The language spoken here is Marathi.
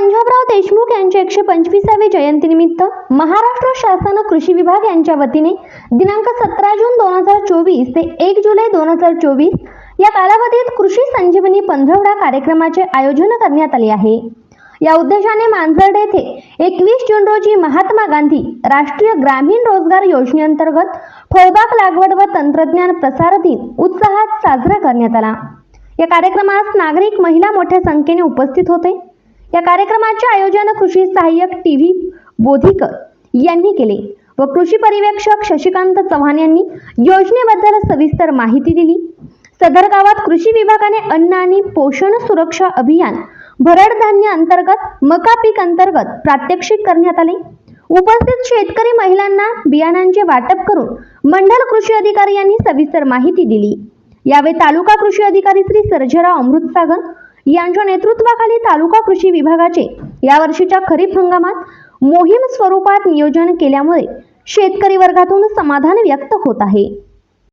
पंजाबराव देशमुख यांच्या एकशे पंचवीसावे जयंतीनिमित्त महाराष्ट्र शासन कृषी विभाग यांच्या वतीने दिनांक सतरा जून दोन हजार चोवीस ते एक जुलै दोन हजार चोवीस या कालावधीत कृषी संजीवनी पंधरवडा कार्यक्रमाचे आयोजन करण्यात आले आहे. या उद्देशाने मांजर्ड येथे एकवीस जून रोजी महात्मा गांधी राष्ट्रीय ग्रामीण रोजगार योजनेअंतर्गत फळबाग लागवड व तंत्रज्ञान प्रसार दिन उत्साहात साजरा करण्यात आला. या कार्यक्रमास नागरिक महिला मोठ्या संख्येने उपस्थित होते. या कार्यक्रमाचे आयोजन कृषी सहाय्यक टी व्ही बोधीकर यांनी केले व कृषी पर्यवेक्षक शशिकांत चव्हाण यांनी योजनेबद्दल सविस्तर माहिती दिली. सदर गावात कृषी विभागाने अन्न आणि पोषण सुरक्षा अभियान भरड धान्य अंतर्गत मका पीक अंतर्गत प्रात्यक्षिक करण्यात आले. उपस्थित शेतकरी महिलांना बियाणांचे वाटप करून मंडल कृषी अधिकारी यांनी सविस्तर माहिती दिली. यावेळी तालुका कृषी अधिकारी श्री सर्जेराव अमृतसागर यांच्या नेतृत्वाखाली तालुका कृषी विभागाचे यावर्षीच्या खरीप हंगामात मोहीम स्वरूपात नियोजन केल्यामुळे शेतकरी वर्गातून समाधान व्यक्त होत आहे.